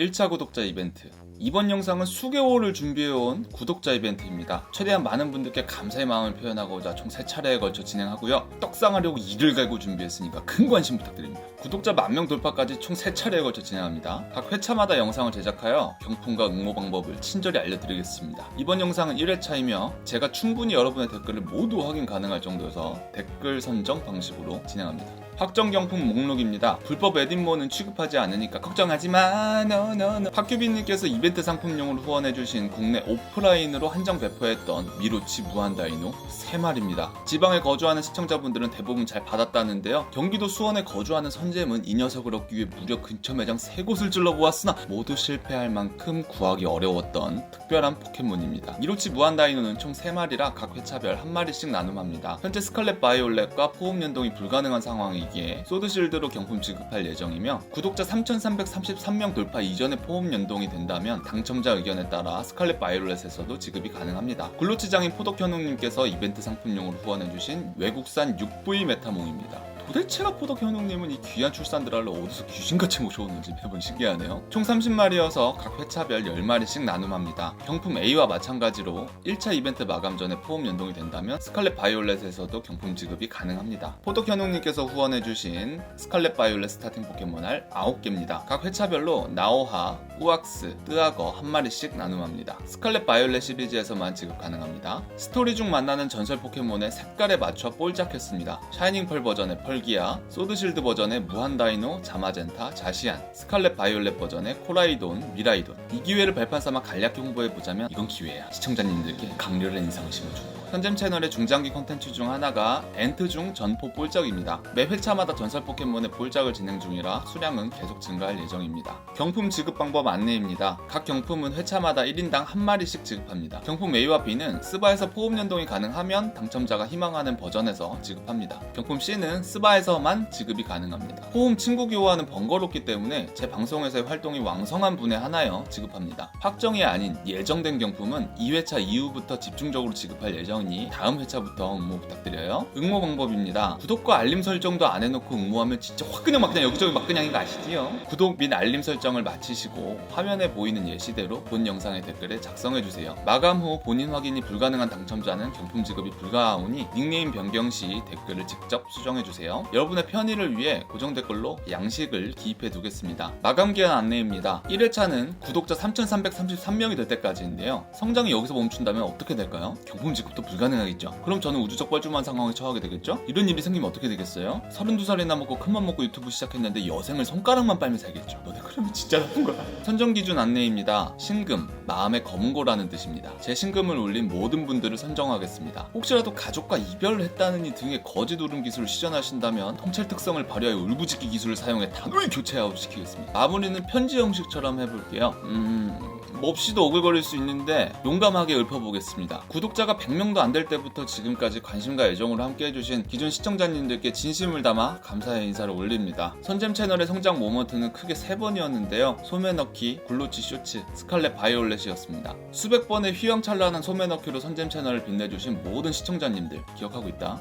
1차 구독자 이벤트. 이번 영상은 수개월을 준비해온 구독자 이벤트입니다. 최대한 많은 분들께 감사의 마음을 표현하고자 총 3차례에 걸쳐 진행하고요. 떡상하려고 이를 갈고 준비했으니까 큰 관심 부탁드립니다. 구독자 만 명 돌파까지 총 3차례에 걸쳐 진행합니다. 각 회차마다 영상을 제작하여 경품과 응모 방법을 친절히 알려드리겠습니다. 이번 영상은 1회차이며 제가 충분히 여러분의 댓글을 모두 확인 가능할 정도여서 댓글 선정 방식으로 진행합니다. 확정 경품 목록입니다. 불법 에딘모는 취급하지 않으니까 걱정하지 마. no, no, no. 박규빈님께서 이벤트 상품용으로 후원해주신 국내 오프라인으로 한정 배포했던 미로치 무한다이노 3마리입니다. 지방에 거주하는 시청자분들은 대부분 잘 받았다는데요. 경기도 수원에 거주하는 선잼은 이 녀석을 얻기 위해 무려 근처 매장 3곳을 찔러보았으나 모두 실패할 만큼 구하기 어려웠던 특별한 포켓몬입니다. 미로치 무한다이노는 총 3마리라 각 회차별 1마리씩 나눔합니다. 현재 스칼렛 바이올렛과 포흡 연동이 불가능한 상황이 기에 소드실드로 경품 지급할 예정이며 구독자 3,333명 돌파 이전에 포흡 연동이 된다면 당첨자 의견에 따라 스칼렛 바이올렛에서도 지급이 가능합니다. 굴로치장인 포덕현웅님께서 이벤트 상품용으로 후원해주신 외국산 6V 메타몽입니다. 도대체가 포덕 현웅님은 이 귀한 출산들알로 어디서 귀신같이 모셔오는지 매번 신기하네요. 총 30마리여서 각 회차별 10마리씩 나눔합니다. 경품 A와 마찬가지로 1차 이벤트 마감 전에 포함 연동이 된다면 스칼렛 바이올렛에서도 경품 지급이 가능합니다. 포덕 현웅님께서 후원해 주신 스칼렛 바이올렛 스타팅 포켓몬 알 9개입니다. 각 회차별로 나오하, 우악스, 뜨악어 한 마리씩 나눔합니다. 스칼렛 바이올렛 시리즈에서만 지급 가능합니다. 스토리 중 만나는 전설 포켓몬의 색깔에 맞춰 볼작했습니다. 샤이닝 펄 버전의 펄기아, 소드실드 버전의 무한다이노, 자마젠타, 자시안, 스칼렛 바이올렛 버전의 코라이돈, 미라이돈. 이 기회를 발판 삼아 간략히 홍보해보자면 이건 기회야. 시청자님들께 강렬한 인상을 심어주는. 현잼 채널의 중장기 콘텐츠 중 하나가 엔트 중 전포 볼작입니다. 매 회차마다 전설 포켓몬의 볼작을 진행 중이라 수량은 계속 증가할 예정입니다. 경품 지급 방법 안내입니다. 각 경품은 회차마다 1인당 한 마리씩 지급합니다. 경품 A와 B는 스바에서 포흡 연동이 가능하면 당첨자가 희망하는 버전에서 지급합니다. 경품 C는 스바에서만 지급이 가능합니다. 포흡 친구 교환은 번거롭기 때문에 제 방송에서의 활동이 왕성한 분에 하나여 지급합니다. 확정이 아닌 예정된 경품은 2회차 이후부터 집중적으로 지급할 예정이니 다음 회차부터 응모 부탁드려요. 응모 방법입니다. 구독과 알림 설정도 안 해놓고 응모하면 진짜 확 그냥 막 그냥 여기저기 막 그냥인 거 아시지요? 구독 및 알림 설정을 마치시고 화면에 보이는 예시대로 본 영상의 댓글에 작성해주세요. 마감 후 본인 확인이 불가능한 당첨자는 경품 지급이 불가하오니 닉네임 변경 시 댓글을 직접 수정해주세요. 여러분의 편의를 위해 고정 댓글로 양식을 기입해 두겠습니다. 마감 기한 안내입니다. 1회차는 구독자 3,333명이 될 때까지인데요. 성장이 여기서 멈춘다면 어떻게 될까요? 경품 지급도 불가능하겠죠. 그럼 저는 우주적 뻘쭘한 상황에 처하게 되겠죠? 이런 일이 생기면 어떻게 되겠어요? 32살이나 먹고 큰맘 먹고 유튜브 시작했는데 여생을 손가락만 빨며 살겠죠. 너네 그러면 진짜 나쁜 거야. 선정 기준 안내입니다. 신금, 마음의 검은고라는 뜻입니다. 제 신금을 올린 모든 분들을 선정하겠습니다. 혹시라도 가족과 이별을 했다느니 등의 거짓 울음 기술을 시전하신다면 통찰 특성을 발휘하여 울부짖기 기술을 사용해 단호히 교체 아웃시키겠습니다. 마무리는 편지 형식처럼 해볼게요. 음... 몹시도 오글거릴 수 있는데 용감하게 읊어보겠습니다. 구독자가 100명도 안 될 때부터 지금까지 관심과 애정으로 함께 해주신 기존 시청자님들께 진심을 담아 감사의 인사를 올립니다. 선잼 채널의 성장 모먼트는 크게 3번이었는데요. 소매 넣기, 굴로치 쇼츠, 스칼렛 바이올렛이었습니다. 수백 번의 휘황찬란한 소매 넣기로 선잼 채널을 빛내주신 모든 시청자님들 기억하고 있다.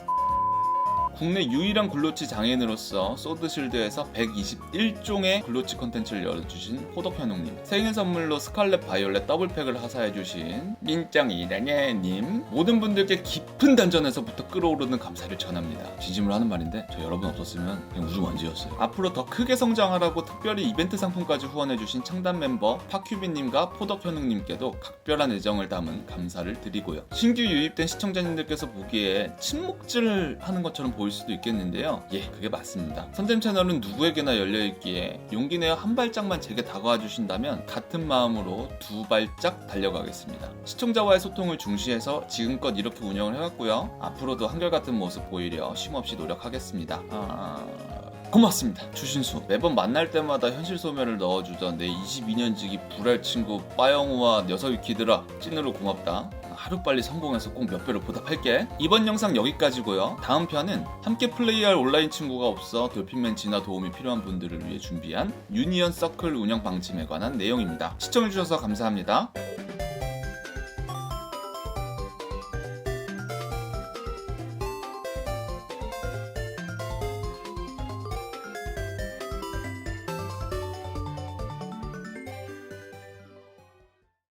국내 유일한 글로치 장인으로서 소드실드에서 121종의 글로치 컨텐츠를 열어주신 호덕현웅님. 생일 선물로 스칼렛 바이올렛 더블팩을 하사해주신 민짱이라냐님. 모든 분들께 깊은 단전에서부터 끌어오르는 감사를 전합니다. 진심으로 하는 말인데 저 여러분 없었으면 그냥 우주 먼지였어요. 앞으로 더 크게 성장하라고 특별히 이벤트 상품까지 후원해주신 창단 멤버 파큐비님과 포덕현웅님께도 각별한 애정을 담은 감사를 드리고요. 신규 유입된 시청자님들께서 보기에 침묵질 하는 것처럼 보일 수도 있겠는데요. 예, 그게 맞습니다. 선잼 채널은 누구에게나 열려있기에 용기 내어 한 발짝만 제게 다가와 주신다면 같은 마음으로 두 발짝 달려가겠습니다. 시청자와의 소통을 중시해서 지금껏 이렇게 운영을 해왔고요. 앞으로도 한결같은 모습 보이려 쉼없이 노력하겠습니다. 아... 고맙습니다. 주신수. 매번 만날 때마다 현실 소멸을 넣어주던 내 22년지기 불알 친구 빠영우와 녀석이 기들아 찐으로 고맙다. 하루빨리 성공해서 꼭 몇 배로 보답할게. 이번 영상 여기까지고요. 다음 편은 함께 플레이할 온라인 친구가 없어 돌핀맨 진화 도움이 필요한 분들을 위해 준비한 유니언 서클 운영 방침에 관한 내용입니다. 시청해주셔서 감사합니다.